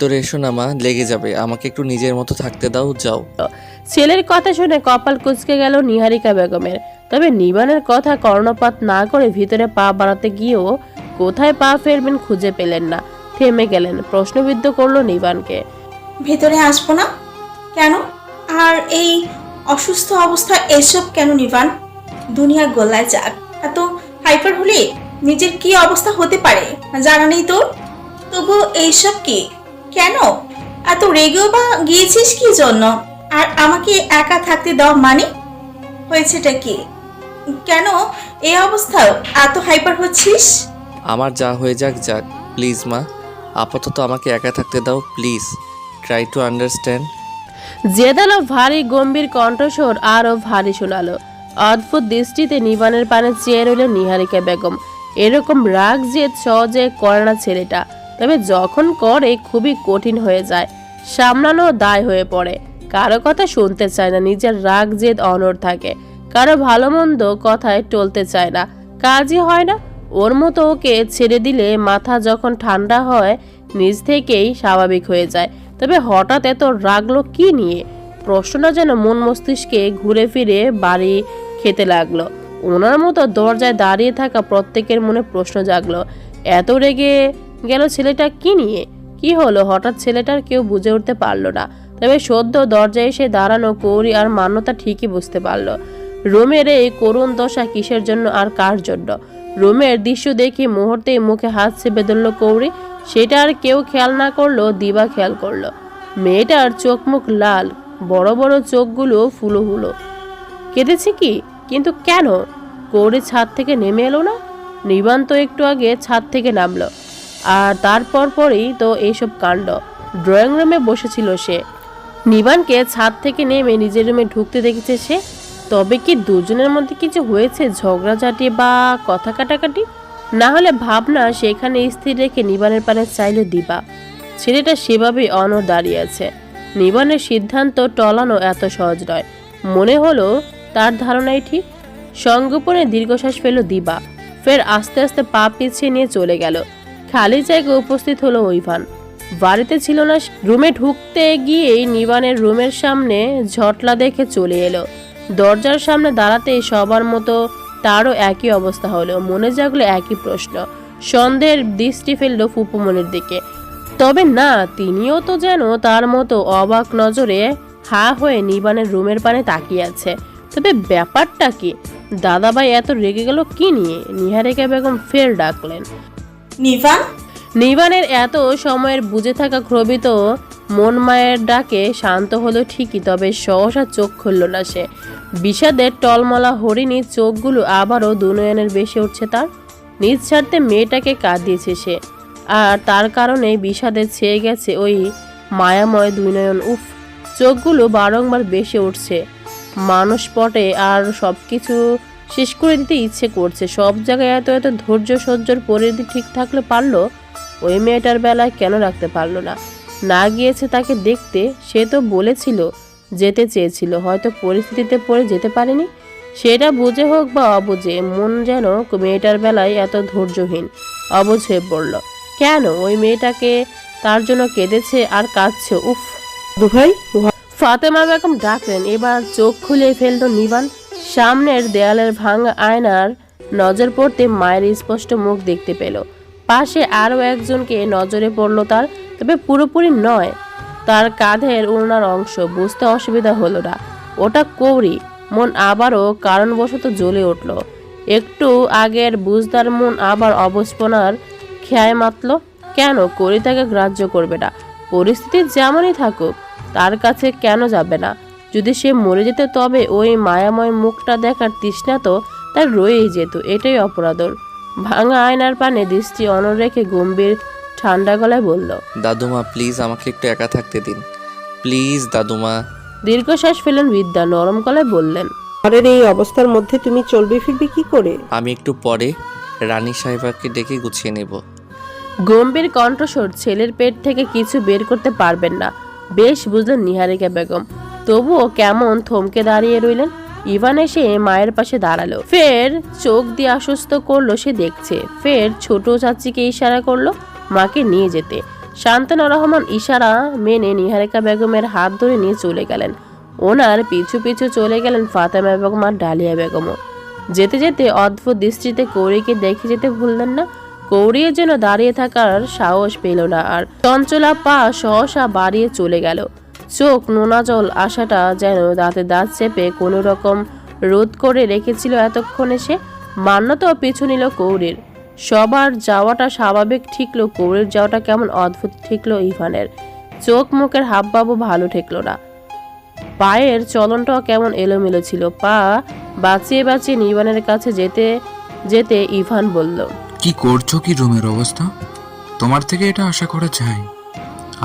ভিতরে এসো না মা লেগে যাবে। আমাকে একটু নিজের মতো থাকতে দাও যাও। ছেলের কথা শুনে কপাল কুচকে গেল নিহারিকা বেগমের। তবে নিবানের কথা কর্ণপাত না করে ভিতরে পা বাড়াতে গিয়েও কোথায় পা ফেলবেন খুঁজে পেলেন না। থেমে গেলেন প্রশ্নবিদ্ধ করল নিবানকে। ভেতরে আসব না? কেন? আর এই অসুস্থ অবস্থা এসব কেন নিবান? দুনিয়া গোলায় যাক। এত হাইপার হলে নিজের কি অবস্থা হতে পারে? জানা নেই তোর? তবু এইসব কি? কেন? এত রেগেও বা গিয়েছিস কি জন্য? আর আমাকে একা থাকতে দাও মানে? হয়েছেটা কি? কেন এই অবস্থায় এত হাইপার হচ্ছিস? আমার যা হয়ে যাক যাক প্লিজ মা। আপাতত আমাকে একা থাকতে দাও প্লিজ ট্রাই টু আন্ডারস্ট্যান্ড জেদালো ভারী গম্ভীর কণ্ঠস্বর আরও ভারী শোনালো। অদ্ভুত দৃষ্টিতে নিবানের পানে চেয়ে রইল নিহারিকা বেগম। এরকম রাগ জেদ সহজে করে না ছেলেটা। তবে যখন করে খুবই কঠিন হয়ে যায়, সামলানো দায় হয়ে পড়ে। কারও কথা শুনতে চায় না, নিজের রাগ জেদ অনর থাকে। কারও ভালো মন্দ কথায় টলতে চায় না, কাজই হয় না। ওর মতো ওকে ছেড়ে দিলে মাথা যখন ঠান্ডা হয়, নিজ থেকেই স্বাভাবিক হয়ে যায়। তবে হঠাৎ এত রাগলো কি নিয়ে? প্রশ্নটা যেন মন মস্তিষ্কে ঘুরে ফিরে বাড়ি খেতে লাগল। ওনার মতো দরজায় দাঁড়িয়ে থাকা প্রত্যেকের মনে প্রশ্ন জাগলো, এত রেগে গেল ছেলেটা কি নিয়ে? কি হলো? হঠাৎ ছেলেটার কেউ বুঝে উঠতে পারল না। তবে সদ্য দরজায় এসে দাঁড়ানো কৌরি আর মান্যতা ঠিকই বুঝতে পারল। রোমের এই করুণ দশা কিসের জন্য আর কার জন্য? রোমের দৃশ্য দেখে মুহূর্তেই মুখে হাত চেপে ধরল কৌরি। সেটা আর কেউ খেয়াল না করল, দিবা খেয়াল করল। মেয়েটার চোখ মুখ লাল, বড় বড় চোখগুলো ফুলো ফুলো। কেঁদেছে কি? কিন্তু কেন? কৌরি ছাদ থেকে নেমে এলো না? নিবান তো একটু আগে ছাদ থেকে নামলো। আর তারপর পরই তো এইসব কাণ্ড। ড্রয়িং রুমে বসেছিল সে। নিবানকে ছাদ থেকে নেমে নিজের রুমে ঢুকতে দেখেছে সে। তবে কি দুজনের মধ্যে কিছু হয়েছে? ঝগড়াঝাটি বা কথা কাটাকাটি? না হলে ভাবনা সেখানে স্থির রেখে নিবানের পানে চাইল দিবা। ছেলেটা সেভাবেই অন দাঁড়িয়ে আছে। নিবানের সিদ্ধান্ত টলানো এত সহজ নয়। মনে হলো তার ধারণাই ঠিক। সঙ্গোপনে দীর্ঘশ্বাস ফেল দিবা। ফের আস্তে আস্তে পা পিছিয়ে নিয়ে চলে গেল। খালি জায়গায় উপস্থিত হলো ওইভান বাড়িতে ছিল না, রুমে ঢুকতে গিয়েই নিবানের রুমের সামনে ঝটলা দেখে চলে এলো। দরজার সামনে দাঁড়াতেই সবার মতো তারও একই অবস্থা হলো, মনে জাগলো একই প্রশ্ন। সন্দেহের দৃষ্টি ফেলল ফুপুমনির দিকে। তবে না, তিনিও তো যেন তার মতো অবাক নজরে হা হয়ে নিবানের রুমের পানে তাকিয়ে আছে। তবে ব্যাপারটা কি? দাদাভাই এত রেগে গেল কি নিয়ে? নিহারিকা বেগম ফের ডাকলেন। নিভান? নিবানের এত সময়ের বুঝে থাকা ক্রবিত মন মায়ের ডাকে শান্ত হলো ঠিকই, তবে সহসা চোখ খুলল না সে। বিষাদের টলমলা হরিণী চোখগুলো আবারও দুনয়নের বেশি উঠছে তার। নিজ স্বার্থে মেয়েটাকে কাঁদিয়েছে সে, আর তার কারণে বিষাদে ছেয়ে গেছে ওই মায়াময় দুই নয়ন উফ, চোখগুলো বারংবার বেশি উঠছে। মানুষ পটে আর সব কিছু শেষ করে দিতে ইচ্ছে করছে। সব জায়গায় এত এত ধৈর্য সহ্যর পরিধি ঠিক থাকলে পারল ওই মেয়েটার বেলায় কেন রাখতে পারল না? না গিয়েছে তাকে দেখতে সে তো বলেছিল যেতে চেয়েছিল হয়তো পরিস্থিতিতে পড়ে যেতে পারেনি। সেটা বুঝে হোক বা অবুঝে মন যেন মেয়েটার বেলায় এত ধৈর্যহীন অবুঝ হয়ে পড়ল। কেন? ওই মেয়েটাকে তার জন্য কেঁদেছে আর কাঁদছে উফ। দুভাই ফাতেমা বেগম ডাকলেন এবার চোখ খুলে ফেলতো নিবান। সামনের দেয়ালের ভাঙা আয়নার নজর পড়তে মায়ের স্পষ্ট মুখ দেখতে পেল। পাশে আরও একজনকে নজরে পড়ল তার, তবে পুরোপুরি নয়। তার কাঁধের ওড়নার অংশ, বুঝতে অসুবিধা হলো না। ওটা কৌরি মন আবারও কারণবশত জ্বলে উঠল। একটু আগের বুঝদার মন আবার অবস্পনার খেয়ায় মাতল, কেন করি তাকে গ্রাহ্য করবে না? পরিস্থিতি যেমনই থাকুক, তার কাছে কেন যাবে না? যদি সে মরে যেত তবে ওই মায়াময় মুখটা দেখার তৃষ্ণা তো তার রয়েই যেত এটাই অপরাধর। ভাঙা আয়নার পানে দৃষ্টি অনর রেখে গম্ভীর ঠান্ডা গলায় বলল দাদুমা প্লিজ আমাকে একটু একা থাকতে দিন। প্লিজ দাদুমা। দীর্ঘশ্বাস ফেলেন বিদ্যা নরম গলায় বললেন ঘরের এই অবস্থার মধ্যে তুমি চলবে ফিরবে কি করে? আমি একটু পরে রানী সাহেবাকে ডেকে গুছিয়ে নেব। গম্ভীর কণ্ঠস্বর ছেলের পেট থেকে কিছু বের করতে পারবেন না। বেশ বুঝলেন নিহারিকা বেগম। তবুও কেমন থমকে দাঁড়িয়ে রইলেন? ইভান এসে মায়ের পাশে দাঁড়াল। ফের চোখ দিয়ে আশ্বস্ত করল সে দেখছে। ফের ছোট চাচিকে ইশারা করল মাকে নিয়ে যেতে। শান্তনু রহমান ইশারা মেনে নিহারিকা বেগমের হাত ধরে নিয়ে চলে গেলেন। ওনার পিছু পিছু চলে গেলেন ফাতেমা বেগম আর ডালিয়া বেগমও। যেতে যেতে অদ্ভুত দৃষ্টিতে কৌরিকে দেখে যেতে ভুললেন না। কৌরির জন্য দাঁড়িয়ে থাকার সাহস পেল না আর চঞ্চলা পা সহসা বাড়িয়ে চলে গেল। চোখ নোনা জল আসাটা যেন দাঁতে দাঁত চেপে কোনো রকম রোধ করে রেখেছিল এতক্ষণে সে। মান্যতাও পিছু নিল কৌরির। সবার যাওয়াটা স্বাভাবিক ঠিকলো, কৌরির যাওয়াটা কেমন অদ্ভুত ঠিকলো ইভানের। চোখ মুখের হাবভাবও ভালো ঠেকলো না। পায়ের চলনটাও কেমন এলোমেলো ছিল। পা বাঁচিয়ে বাঁচিয়ে নিবানের কাছে যেতে যেতে ইভান বলল, কি করছ কি রুমের অবস্থা? তোমার থেকে এটা আশা করা যায়।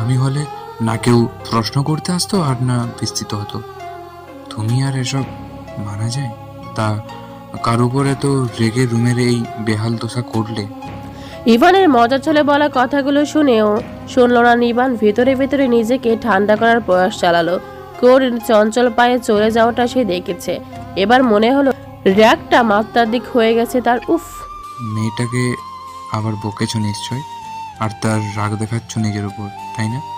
আমি হলে না কেউ প্রশ্ন করতে আসতো আর না বিস্তৃত হতো। তুমি আর এসব মানা যায়? তা কার উপরে তো রেগে রুমের এই বেহাল দশা করলে? ইভানের মজা চলে বলা কথাগুলো শুনেও শুনল না ইভান ভেতরে ভেতরে নিজেকে ঠান্ডা করার প্রয়াস চালালো। কোর চঞ্চল পায়ে চলে যাওয়াটা সে দেখেছে। এবার মনে হলো র্যাকটা মাত্রাধিক হয়ে গেছে তার উফ! মেয়েটাকে আবার বকেছ নিশ্চয়? আর তার রাগ দেখাচ্ছ নিজের উপর তাই না?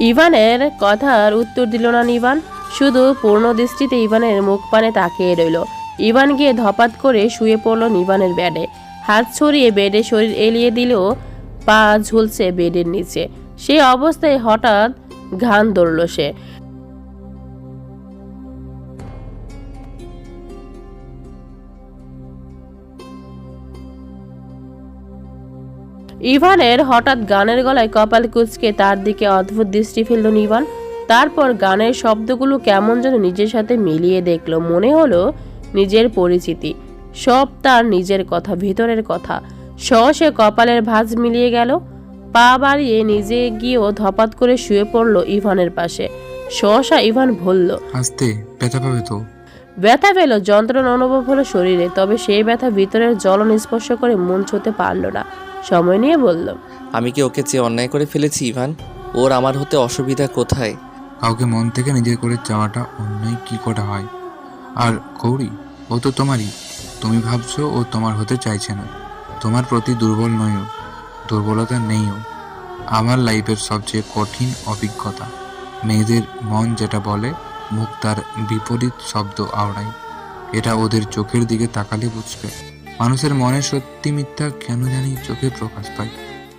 ইভানের কথার উত্তর দিল না নিবান। শুধু পূর্ণ দৃষ্টিতে ইভানের মুখ পানে তাকিয়ে রইল। ইভান গিয়ে ধপাত করে শুয়ে পড়ল নিবানের ব্যাডে হাত ছড়িয়ে বেডে শরীর এলিয়ে দিলেও পা ঝুলছে বেডের নিচে। সেই অবস্থায় হঠাৎ ঘান ধরল সে। ইভানের হঠাৎ গানের গলায় কপাল কুচকে তার দিকে অদ্ভুত দৃষ্টি ফেলল নিবান তারপর গানের শব্দগুলো কেমন যেন নিজের সাথে মিলিয়ে দেখল। মনে হলো নিজের পরিচিতি। সব তার নিজের কথা ভিতরের কথা। সহসে কপালের ভাঁজ মিলিয়ে গেল। পা বাড়িয়ে নিজে গিয়েও ধপাত করে শুয়ে পড়ল ইভানের পাশে। সহসা ইভান বলল আসতে ব্যথা পাবে তো? ব্যথা পেল যন্ত্রণা অনুভব হলো শরীরে তবে সেই ব্যথা ভিতরের জ্বলন স্পর্শ করে মন ছুঁতে পারল না। সময় নিয়ে বলল আমি কি ওকে চেয়ে অন্যায় করে ফেলেছি ইভান? ওর আমার হতে অসুবিধা কোথায়? কাউকে মন থেকে নিজের করে চাওয়াটা অন্যায় কি করে হয়? আর কৌরি ও তো তোমারই। তুমি ভাবছ ও তোমার হতে চাইছে না। তোমার প্রতি দুর্বল নয়ও দুর্বলতা নেইও। আমার লাইফের সবচেয়ে কঠিন অভিজ্ঞতা মেয়েদের মন যেটা বলে মুখ তার বিপরীত শব্দ আওড়ায়। এটা ওদের চোখের দিকে তাকালে বুঝবে। মানুষের মনের সত্যি মিথ্যা কেন জানি চোখে প্রকাশ পায়।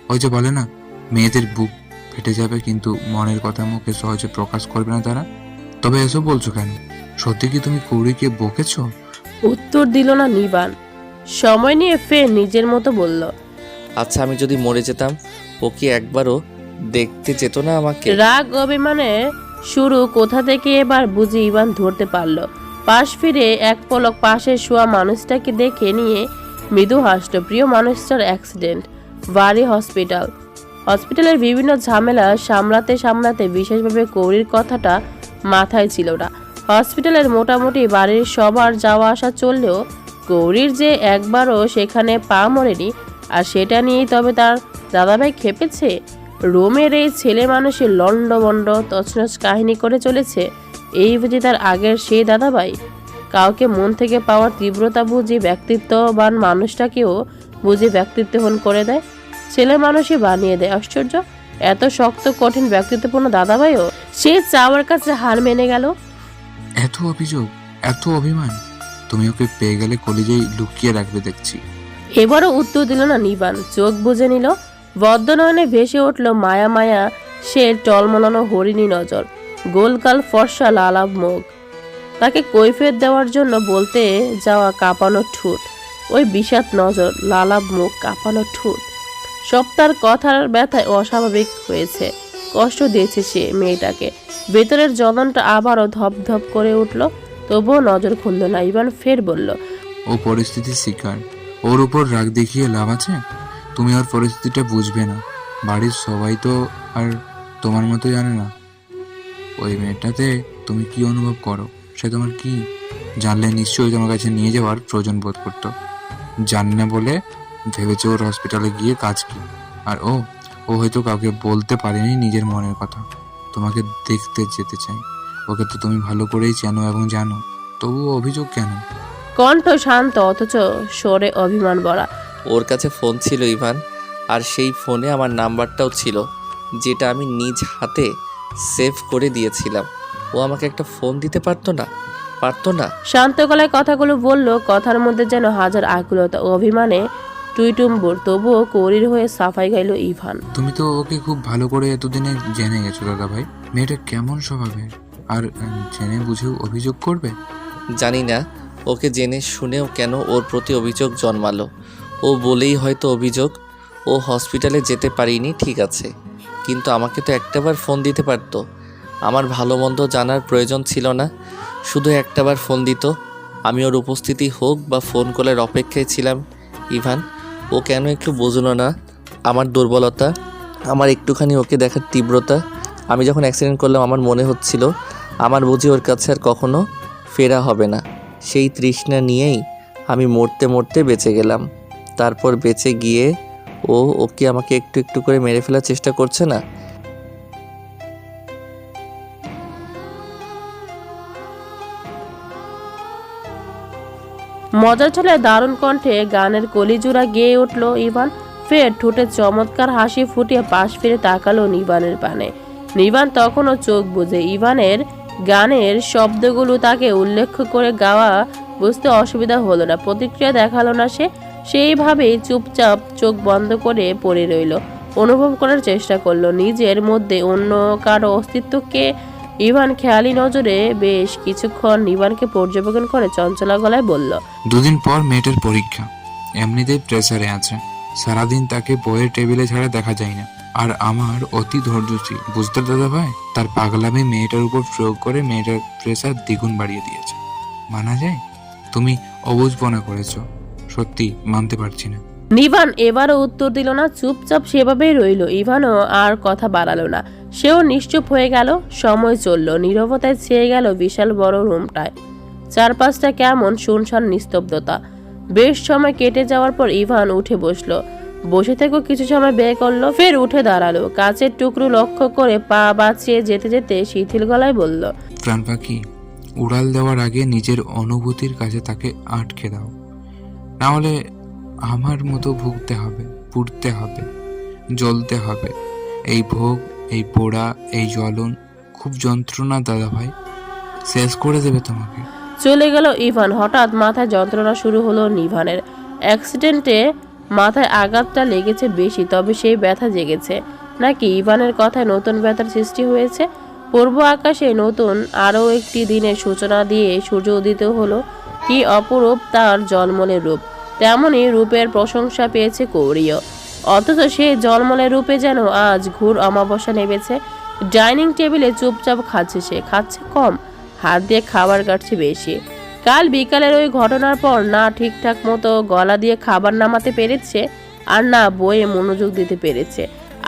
ওই যে বলে না মেয়েদের বুক ফেটে যাবে কিন্তু মনের কথা মুখে সহজে প্রকাশ করবে না তারা। তবে এসব বলছো কেন? সত্যি কি তুমি কৌরিকে বকেছো? উত্তর দিল না নিবান সময় নিয়ে ফের নিজের মতো বলল আচ্ছা আমি যদি মরে যেতাম ও কি একবারও দেখতে যেত না আমাকে। রাগ অভিমানে শুরু কোথা থেকে এবার বুঝি ইভান ধরতে পারল। পাশ ফিরে এক পলক পাশে শোয়া মানুষটাকে দেখে নিয়ে মৃদু হাসল। প্রিয় মানুষটার অ্যাক্সিডেন্ট বাড়ি হসপিটাল হসপিটালের বিভিন্ন ঝামেলা সামলাতে সামলাতে বিশেষভাবে কৌরির কথাটা মাথায় ছিল না। হসপিটালের মোটামুটি বাড়ির সবার যাওয়া আসা চললেও গৌরীর যে একবারও সেখানে পা মরেনি, আর সেটা নিয়েই তবে তার দাদাভাই খেপেছে। রোমের এই ছেলে মানুষের লন্ডবন্ড তছনছ কাহিনী করে চলেছে। এই বুঝি তার আগের সেই দাদাভাই? কাউকে মন থেকে পাওয়ার তীব্রতা বুঝি ব্যক্তিত্ববান মানুষটাকেও বুঝি ব্যক্তিত্বহীন করে দেয়? ছেলে মানুষই বানিয়ে দেয় আশ্চর্য। এত শক্ত কঠিন ব্যক্তিত্বপূর্ণ দাদাভাইও সে চাওয়ার কাছে হার মেনে গেল? এত অভিযোগ এত অভিমান তুমি ওকে পেয়ে গেলে কলেজেই লুকিয়ে রাখবে দেখছি। এবারও উত্তর দিল না নিবান চোখ বুঝে নিল। বদ্ধনয়নে ভেসে উঠল মায়া মায়া সে টলমলানো হরিণী নজর। গোলকাল ফর্সা লালাভ মুখ। তাকে কৈফিয়ত দেওয়ার জন্য বলতে যাওয়া কাঁপানো ঠোঁট। ওই বিষাদ নজর, লালাভ মুখ, কাঁপানো ঠোঁট। সব তার কথার ব্যথায় অস্বাভাবিক হয়েছে। কষ্ট দিয়েছে সে মেয়েটাকে। ভেতরের জ্বলনটা আবারও ধপ ধপ করে উঠল। তবুও নজর খুলল না, ইভান ফের বলল, ও পরিস্থিতির শিকার। ওর উপর রাগ দেখিয়ে লাভ আছে? তুমি ওর পরিস্থিতিটা বুঝবে না। বাড়ির সবাই তো আর তোমার মতো জানে না। ওই মেয়েটাতে তুমি কি অনুভব করো? সে তোমার কি? জানলে নিশ্চয়ই তোমার কাছে নিয়ে যাওয়ার প্রয়োজন বোধ করতো। জানি না বলে ভেবেছে ওর হসপিটালে গিয়ে কাজ কি? আর ও ও হয়তো কাউকে বলতে পারেনি নিজের মনের কথা। তোমাকে দেখতে যেতে চাই। ওকে তো তুমি ভালো করেই চেনো এবং জানো। তবুও অভিযোগ কেন? কণ্ঠ শান্ত অথচ সরে অভিমান ভরা। ওর কাছে ফোন ছিল ইভান। আর সেই ফোনে আমার নাম্বারটাও ছিল যেটা আমি নিজ হাতে সেভ করে দিয়েছিলাম। ও আমাকে একটা ফোন দিতে পারতো না? পারতো না। শান্ত গলায় কথাগুলো বলল কথার মধ্যে যেন হাজার আকুলতা ও অভিমানে টুইটুম্বুর। তবুও কৌরির হয়ে সাফাই গাইল ইভান। তুমি তো ওকে খুব ভালো করে এতদিনে জেনে গেছো দাদা ভাই। মেয়েটা কেমন স্বভাবের? আর উম, জেনে বুঝেও অভিযোগ করবে? জানি না। ওকে জেনে শুনেও কেন ওর প্রতি অভিযোগ জন্মালো? ও বলেই হয়তো অভিযোগ। ও হসপিটালে যেতে পারিনি ঠিক আছে। কিন্তু আমাকে তো একটাবার ফোন দিতে পারতো। আমার ভালো মন্দ জানার প্রয়োজন ছিল না। শুধু একটাবার ফোন দিত। আমি ওর উপস্থিতি হোক বা ফোন কলের অপেক্ষায় ছিলাম, ইভান, ও কেন একটু বুঝলো না? আমার দুর্বলতা, আমার একটুখানি ওকে দেখার তীব্রতা, আমি যখন অ্যাক্সিডেন্ট করলাম আমার মনে হচ্ছিল, আমার বুঝি ওর কাছে আর কখনো ফেরা হবে না। সেই তৃষ্ণা নিয়েই আমি মরতে মরতে বেঁচে গেলাম। তারপর বেঁচে গিয়ে ও ওকে আমাকে একটু একটু করে মেরে ফেলার চেষ্টা করছে না? মজার ছলে দারুণ কণ্ঠে গানের কলিজোড়া গেয়ে উঠল ইভান। ফের ঠোঁটে চমৎকার হাসি ফুটিয়ে পাশ ফিরে তাকালো নিবানের পানে। নিবান তখনও চোখ বুঝে ইভানের গানের শব্দগুলো তাকে উল্লেখ করে গাওয়া বুঝতে অসুবিধা হলো না। প্রতিক্রিয়া দেখাল না সে। সেইভাবেই চুপচাপ চোখ বন্ধ করে পড়ে রইল। অনুভব করার চেষ্টা করল। নিজের মধ্যে অন্য কারও অস্তিত্বকে ইভান খেয়ালি নজরে বেশ কিছুক্ষণ নিবানকে পর্যবেক্ষণ করে চঞ্চলা গলায় বলল, দুদিন পর মেয়েটার পরীক্ষা। এমনিতেই প্রেসারে আছে। সারাদিন তাকে বইয়ের টেবিলে ছাড়া দেখা যায় না। আর আমার অতি ধৈর্যশীল। বুঝতে দাদা ভাই, তার পাগলামি মেয়েটার উপর প্রয়োগ করে মেয়েটার প্রেসার দ্বিগুণ বাড়িয়ে দিয়েছে। মানা যায়? তুমি অবুঝপনা করেছ। সত্যি মানতে পারছি না। নিভান এবারও উত্তর দিল না চুপচাপ সেভাবেই রইল। ইভানও আর কথা বাড়ালো না। সেও নিশ্চুপ হয়ে গেল সময় চলল নীরবতায় ছেয়ে গেল বিশাল বড় রুমটায়। চারপাশটা কেমন শুনশান নিস্তব্ধতা। বেশ সময় কেটে যাওয়ার পর ইভান উঠে বসল। বসে থেকেও কিছু সময় ব্যয় করল ফের উঠে দাঁড়াল। কাচের টুকরো লক্ষ্য করে পা বাঁচিয়ে যেতে যেতে শিথিল গলায় বলল প্রাণ পাখি উড়াল দেওয়ার আগে নিজের অনুভূতির কাছে তাকে আটকে দাও। না হলে আমার মতো ভুগতে হবে, পুড়তে হবে, জ্বলতে হবে। এই ভোগ, এই পোড়া, এই জ্বলন, খুব যন্ত্রণা দাদা ভাই। শেষ করে দেবে তোমাকে। চলে গেল ইভান। হঠাৎ মাথায় যন্ত্রণা শুরু হলো নিভানের। অ্যাক্সিডেন্টে মাথায় আঘাতটা লেগেছে বেশি, তবে সেই ব্যথা জেগেছে। নাকি ইভানের কথায় নতুন ব্যথার সৃষ্টি হয়েছে? পূর্ব আকাশে নতুন আরও একটি দিনের সূচনা দিয়ে সূর্য উদিত হলো। কি অপরূপ তার জলমলে রূপ। তেমনই রূপের প্রশংসা পেয়েছে কৌরিও অথচ সেই জলমলে রূপে যেন আজ ঘুর অমাবস্যা নেমেছে। ডাইনিং টেবিলে চুপচাপ খাচ্ছে সে, খাচ্ছে কম। হাত দিয়ে খাবার কাটছে বেশি। কাল বিকালের ওই ঘটনার পর না ঠিকঠাক মতো গলা দিয়ে খাবার নামাতে পেরেছে, আর না বইয়ে মনোযোগ দিতে পেরেছে,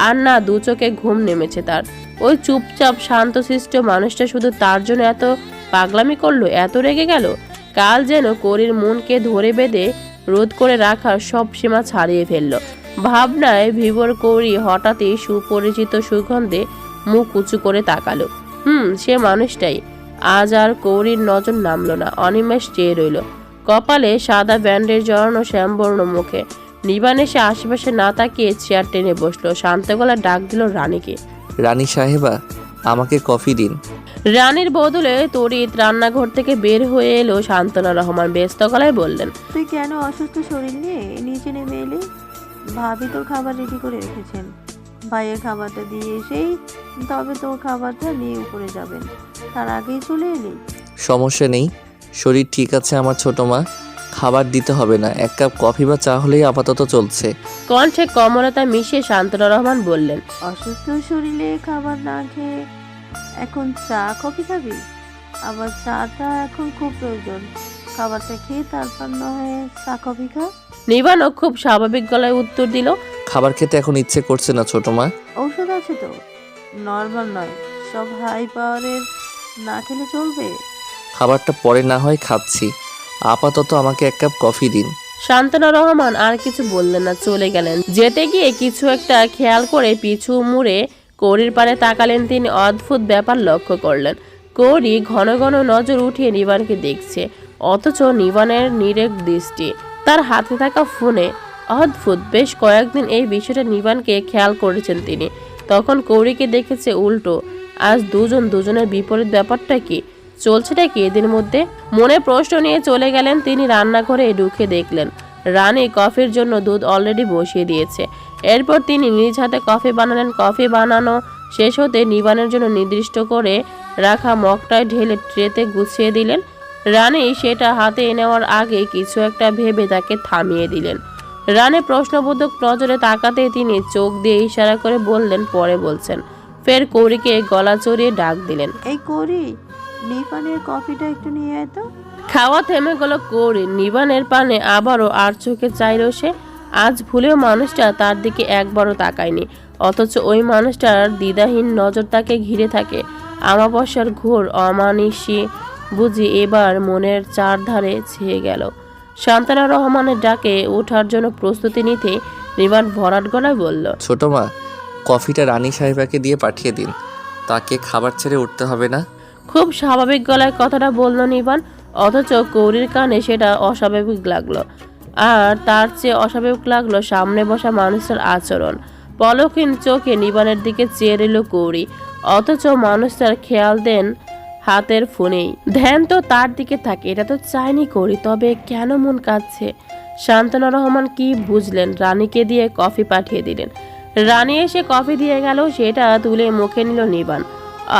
আর না দু চোখে ঘুম নেমেছে তার। ওই চুপচাপ শান্তশিষ্ট মানুষটা শুধু তার জন্য এত পাগলামি করল, এত রেগে গেল? কাল যেন করির মনকে ধরে বেঁধে রোধ করে রাখার সব সীমা ছাড়িয়ে ফেলল। ভাবনায় ভিভোর কৌরি হঠাৎই সুপরিচিত সুগন্ধে মুখ উঁচু করে তাকালো। হুম, সে মানুষটাই। আজ আর কৌরির নজর নামলো না, অনিমেষ চেয়ে রইল। কপালে সাদা ব্যান্ডের জড়ানো শ্যামবর্ণ মুখে। নিবান এসে আশেপাশে না তাকিয়ে চেয়ার টেনে বসল, শান্ত গলা ডাক দিল রানীকে। রানী সাহেবা, আমাকে কফি দিন। রানীর বদলে তড়িৎ রান্নাঘর থেকে বের হয়ে এলো শান্তনা রহমান। ব্যস্ত গলায় বললেন তুই কেন অসুস্থ শরীর নিয়ে নিচে নেমে এলি? ভাবি তোর খাবার রেডি করে রেখেছেন। ভাইয়ের খাবারটা দিয়ে এসেই তবে তোর খাবারটা নিয়ে উপরে যাবেন। তার আগেই চলে এলি? সমস্যা নেই। শরীর ঠিক আছে আমার ছোট মা। খাবার দিতে হবে না। এক কাপ কফি বা চা হলেই আপাতত চলছে। কণ্ঠে কমলতা মিশিয়ে শান্তনা রহমান বললেন অসুস্থ শরীরে খাবার না খেয়ে এখন চা কফি খাবি? আবার চাটা এখন খুব প্রয়োজন। খাবারটা খেয়ে তারপর নয় চা কফি খা। নিবানও খুব স্বাভাবিক গলায় উত্তর দিল। খাবার খেতে এখন ইচ্ছে করছে না ছোট মা। ঔষধ আছে তো? নর্মাল নয় সব হাই পাওয়ারের না খেলে চলবে? খাবারটা পরে না হয় খাচ্ছি। আপাতত আমাকে এক কাপ কফি দিন। শান্তনা রহমান আর কিছু বললেন না চলে গেলেন। যেতে গিয়ে কিছু একটা খেয়াল করে পিছু মুড়ে কৌরির পারে তাকালেন তিনি, অদ্ভুত ব্যাপার লক্ষ্য করলেন। কৌরি ঘন ঘন নজর উঠিয়ে নিবানকে দেখছে, অথচ নিবানের নিরেক দৃষ্টি, তার হাতে থাকা ফোনে। অদ্ভুত, বেশ কয়েকদিন এই বিষয়টা নিবানকে খেয়াল করেছেন তিনি। তখন কৌরিকে দেখেছে উল্টো, আজ দুজন দুজনের বিপরীত ব্যাপারটা কি, চলছেটা কি এদের মধ্যে? মনে প্রশ্ন নিয়ে চলে গেলেন তিনি, রান্নাঘরে ঢুকে দেখলেন। রানী কফির জন্য দুধ অলরেডি বসিয়ে দিয়েছে। এরপর তিনি নিজ হাতে কফি বানালেন। কফি বানানো শেষ হতে নিবানের জন্য নির্দিষ্ট করে রাখা মগটায় ঢেলে ট্রেতে গুছিয়ে দিলেন। রানী সেটা হাতে নেওয়ার আগে কিছু একটা ভেবে তাকে থামিয়ে দিলেন। রানী প্রশ্নবোধক নজরে তাকাতে তিনি চোখ দিয়ে ইশারা করে বললেন, পরে বলছেন, ফের কৌরিকে গলা চড়িয়ে ডাক দিলেন। এই করি নিফানের কফিটা একটু নিয়ে আয় তো। খাওয়া থেমে গেল কৌরি নিবানের পানে আবারও আর চোখে চাইল সে আজ ভুলেও মানুষটা তার দিকে একবারও তাকায়নি। অথচ ওই মানুষটার দ্বিধাহীন নজর তাকে ঘিরে থাকে। আমাবস্যার ঘোর অমানিসী বুঝি এবার মনের চারধারে ছেয়ে গেল। শান্তানা রহমানের ডাকে ওঠার জন্য প্রস্তুতি নিতে নিবান ভরাট গলায় বলল ছোট মা কফিটা রানী সাহেবাকে দিয়ে পাঠিয়ে দিন। তাকে খাবার ছেড়ে উঠতে হবে না? খুব স্বাভাবিক গলায় কথাটা বলল নিবান। অথচ কৌরির কানে সেটা অস্বাভাবিক লাগল। আর তার চেয়ে অস্বাভাবিক লাগল সামনে বসা মানুষটার আচরণ। পলকহীন চোখে নিবানের দিকে চেয়ে রইল কৌরি অথচ মানুষটার খেয়াল দেন হাতের ফোনেই। ধ্যান তো তার দিকে থাকে, এটা তো চাইনি করি তবে কেন মন কাঁদছে? শান্তনা রহমান কি বুঝলেন? রানীকে দিয়ে কফি পাঠিয়ে দিলেন। রানী এসে কফি দিয়ে গেল, সেটা তুলে মুখে নিল নিবান।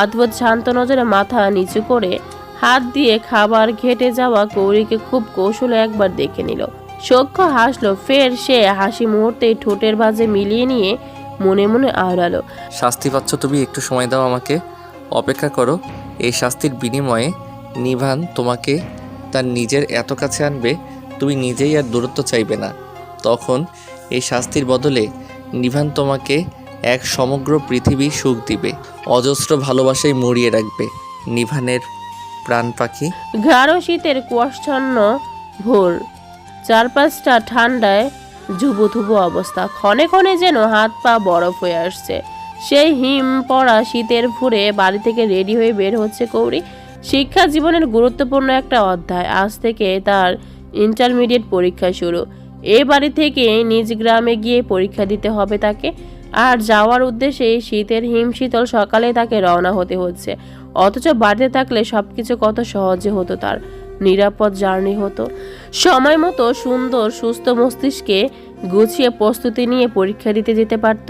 অদ্ভুত শান্ত নজরে মাথা নিচু করে হাত দিয়ে খাবার ঘেটে যাওয়া কৌরিকে খুব কৌশলে একবার দেখে নিল। সক্ষ হাসলো, ফের সে হাসি মুহূর্তেই ঠোঁটের ভাঁজে মিলিয়ে নিয়ে মনে মনে আওড়ালো। শাস্তি পাচ্ছ তুমি, একটু সময় দাও আমাকে। অপেক্ষা করো, এই শাস্তির বিনিময়ে নিভান তোমাকে, তার নিজের এত কাছে আনবে, তুমি নিজেই আর দূরত্ব চাইবে না। তখন এই শাস্তির বদলে নিভান তোমাকে এক সমগ্র পৃথিবী সুখ দিবে, অজস্র ভালোবাসায় মরিয়ে রাখবে। নিভানের প্রাণ পাখি। গাঢ় শীতের কুয়াশাচ্ছন্ন ভোর। চারপাশটা ঠান্ডায় জুবুথুবু অবস্থা। ক্ষণে ক্ষণে যেন হাত পা বরফ হয়ে আসছে। সেই হিম পড়া শীতের ভুরে বাড়ি থেকে রেডি হয়ে বের হচ্ছে কৌরি শিক্ষা জীবনের গুরুত্বপূর্ণ একটা অধ্যায়। আজ থেকে তার ইন্টারমিডিয়েট পরীক্ষা শুরু। এ বাড়ি থেকে নিজ গ্রামে গিয়ে পরীক্ষা দিতে হবে তাকে। আর যাওয়ার উদ্দেশ্যে শীতের হিম শীতল সকালে তাকে রওনা হতে হচ্ছে। অথচ বাড়িতে থাকলে সবকিছু কত সহজে হতো তার, নিরাপদ জার্নি হতো। সময় মতো সুন্দর, সুস্থ মস্তিষ্কে গুছিয়ে প্রস্তুতি নিয়ে পরীক্ষা দিতে যেতে পারত।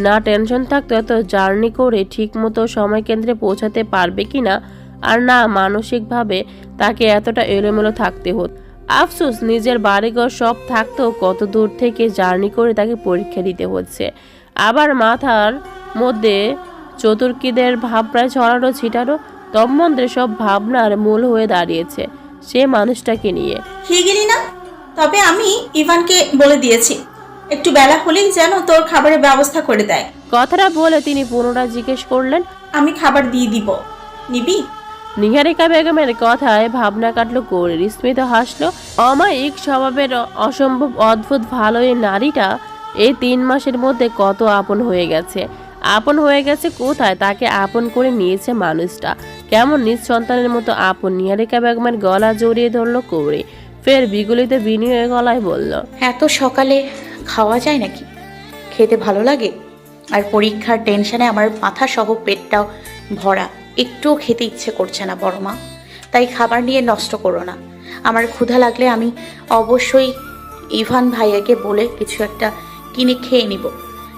না টেনশন থাকতো এত জার্নি করে ঠিক মতো সময় কেন্দ্রে পৌঁছাতে পারবে কি না আর না মানসিকভাবে তাকে এতটা এলোমেলো থাকতে হতো। আফসোস, নিজের বাড়িঘর সব থাকতেও কত দূর থেকে জার্নি করে তাকে পরীক্ষা দিতে হচ্ছে। আবার মাথার মধ্যে চতুর্কিদের ভাব প্রায় ছড়ানো ছিটানো তন্মন্ত্রে সব ভাবনার মূল হয়ে দাঁড়িয়েছে সে মানুষটাকে নিয়ে। খেয়ে না? তবে আমি ইভানকে বলে দিয়েছি একটু বেলা হলেই যেন তোর খাবারের ব্যবস্থা করে দেয়। কথাটা বলে তিনি পুনরায় জিজ্ঞেস করলেন আমি খাবার দিয়ে দিব। নিবি? নিহারিকা বেগমের কথায় ভাবনা কাটলো গৌরীর স্মিত হাসলো অমায়িক স্বভাবের অসম্ভব অদ্ভুত ভালো এই নারীটা এই তিন মাসের মধ্যে কত আপন হয়ে গেছে। আপন হয়ে গেছে কোথায়? তাকে আপন করে নিয়েছে মানুষটা। কেমন নিজ সন্তানের মতো আপন। নিহারিকা বেগমের গলা জড়িয়ে ধরলো কৌরি ফের বিগলিত বিনিয়োগ গলায় বলল, এত সকালে খাওয়া যায় নাকি? খেতে ভালো লাগে? আর পরীক্ষার টেনশনে আমার মাথা সহ পেটটাও ভরা। একটুও খেতে ইচ্ছে করছে না, বড় মা। তাই খাবার নিয়ে নষ্ট করো না। আমার ক্ষুধা লাগলে আমি অবশ্যই ইভান ভাইয়াকে বলে কিছু একটা কিনে খেয়ে নিব।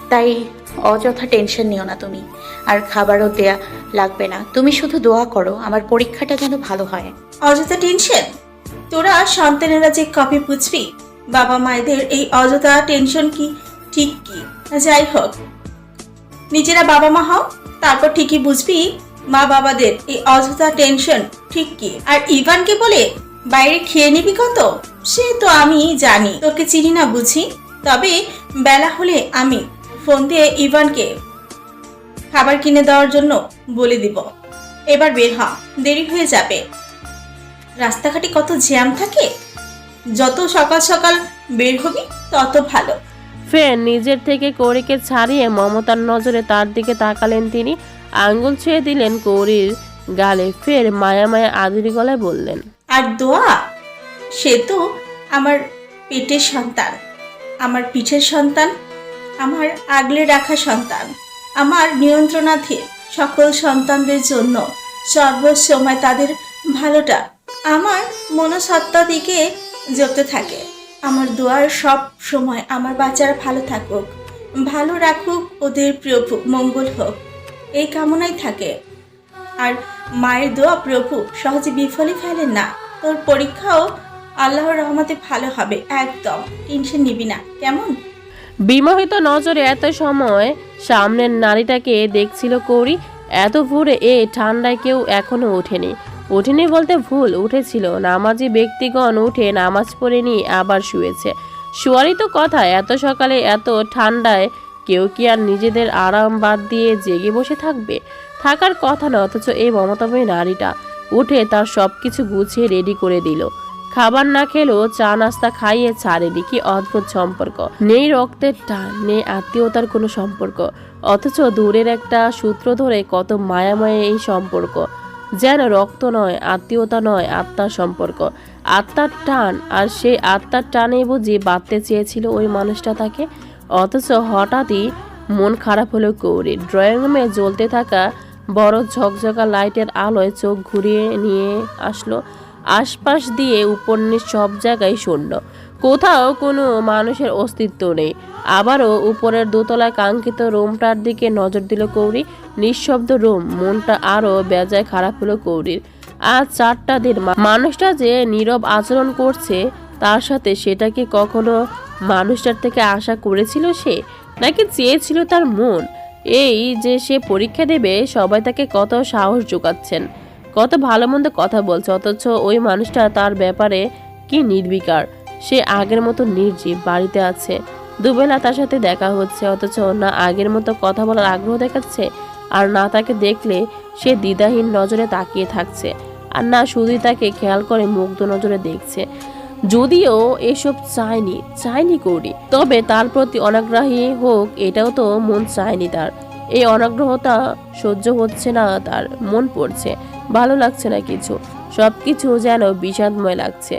তাই অযথা টেনশন নিও না তুমি। আর খাবারও দেয়া লাগবে না। তুমি শুধু দোয়া করো, আমার পরীক্ষাটা যেন ভালো হয়। অযথা টেনশন? তোরা সন্তানেরা যে কপি বুঝবি বাবা মায়েদের এই অযথা টেনশন কি? ঠিক কি? যাই হোক। নিজেরা বাবা মা হও, তারপর ঠিকই বুঝবি মা বাবাদের এই অযথা টেনশন ঠিক কি? আর ইভানকে বলে, বাইরে খেয়ে নিবি কত? সে তো আমি জানি, তোকে চিনি না বুঝি। তবে বেলা হলে আমি ফোন দিয়ে ইভানকে খাবার কিনে দেওয়ার জন্য বলে দিব। এবার বের হ দেরি হয়ে যাবে। রাস্তাঘাটে কত জ্যাম থাকে? যত সকাল সকাল বের হবি তত ভালো। ফের নিজের থেকে কৌরিকে ছাড়িয়ে মমতার নজরে তার দিকে তাকালেন তিনি। আঙ্গুল ছুঁয়ে দিলেন কৌরির গালে। ফের মায়া মায়া আদুরি গলায় বললেন আর দোয়া? সে তো আমার পেটের সন্তান আমার পিঠের সন্তান। আমার আগলে রাখা সন্তান। আমার নিয়ন্ত্রণাধীন সকল সন্তানদের জন্য সর্বসময় তাদের ভালোটা আমার মনসত্তা দিকে জপতে থাকে। আমার দুয়ার সব সময় আমার বাচ্চারা ভালো থাকুক। ভালো রাখুক, ওদের প্রভু, মঙ্গল হোক। এই কামনাই থাকে। আর মায়ের দোয়া প্রভু, সহজে বিফলে ফেলেন না। তোর পরীক্ষাও আল্লাহর রহমতে ভালো হবে, একদম। টেনশন নিবি না। কেমন? বিমোহিত নজরে এত সময় সামনের নারীটাকে দেখছিল কৌরি, এত ভোরে এ ঠান্ডায় কেউ এখনও ওঠেনি। ওঠেনি বলতে ভুল, উঠেছিল। নামাজি ব্যক্তিগণ উঠে নামাজ পড়ে নিয়ে আবার শুয়েছে। শুয়ারই তো কথা, এত সকালে এত ঠান্ডায় কেউ কি আর নিজেদের আরাম বাদ দিয়ে জেগে বসে থাকবে? থাকার কথা না, অথচ এই মমতাময়ী নারীটা। উঠে তার সব কিছু গুছিয়ে রেডি করে দিল। খাবার না খেলেও চা নাস্তা খাইয়ে ছাড়েনি কি অদ্ভুত সম্পর্ক। নেই রক্তের টান, নেই আত্মীয়তার কোনো সম্পর্ক। অথচ দূরের একটা সূত্র ধরে কত মায়াময় এই সম্পর্ক। যেন রক্ত নয়, আত্মীয়তা নয়, আত্মার সম্পর্ক। আত্মার টান, আর সেই আত্মার টানে বুঝি বাঁধতে চেয়েছিল ওই মানুষটা তাকে। অথচ হঠাৎই মন খারাপ হলো কৌরির ড্রয়িং রুমে জ্বলতে থাকা বড় ঝকঝকা লাইটের আলোয় চোখ ঘুরিয়ে নিয়ে আসলো। আশপাশ দিয়ে উপন্যাস সব জায়গায় শূন্য। কোথাও কোনো মানুষের অস্তিত্ব নেই। আবারও উপরের দোতলায় কাঙ্ক্ষিত রুমটার দিকে নজর দিল কৌরি। নিঃশব্দ রুম, মনটা আরও বেজায় খারাপ হলো কৌরির। আজ চারটা দিন মানুষটা যে নীরব আচরণ করছে, তার সাথে সেটা কি কখনো মানুষটার থেকে আশা করেছিল সে? নাকি চেয়েছিল তার মন? এই যে সে পরীক্ষা দেবে, সবাই তাকে কত সাহস যোগাচ্ছেন। কত ভালো মন্দ কথা বলছে, অথচ ওই মানুষটা তার ব্যাপারে কি নির্বিকার। সে আগের মতো নির্জীব, বাড়িতে আছে। দুবেলা তার সাথে দেখা হচ্ছে, অথচ না আগের মতো কথা বলার আগ্রহ দেখাচ্ছে, আর না তাকে দেখলে সে দ্বিধাহীন নজরে তাকিয়ে থাকছে, আর না শুধুই তাকে খেয়াল করে মুগ্ধ নজরে দেখছে। যদিও এসব চায়নি চায়নি করি তবে তার প্রতি অনাগ্রহী হোক, এটাও তো মন চায়নি তার। এই অনাগ্রহতা সহ্য হচ্ছে না তার, মন পড়ছে। ভালো লাগছে না কিছু। সব কিছু যেন বিষাদময় লাগছে।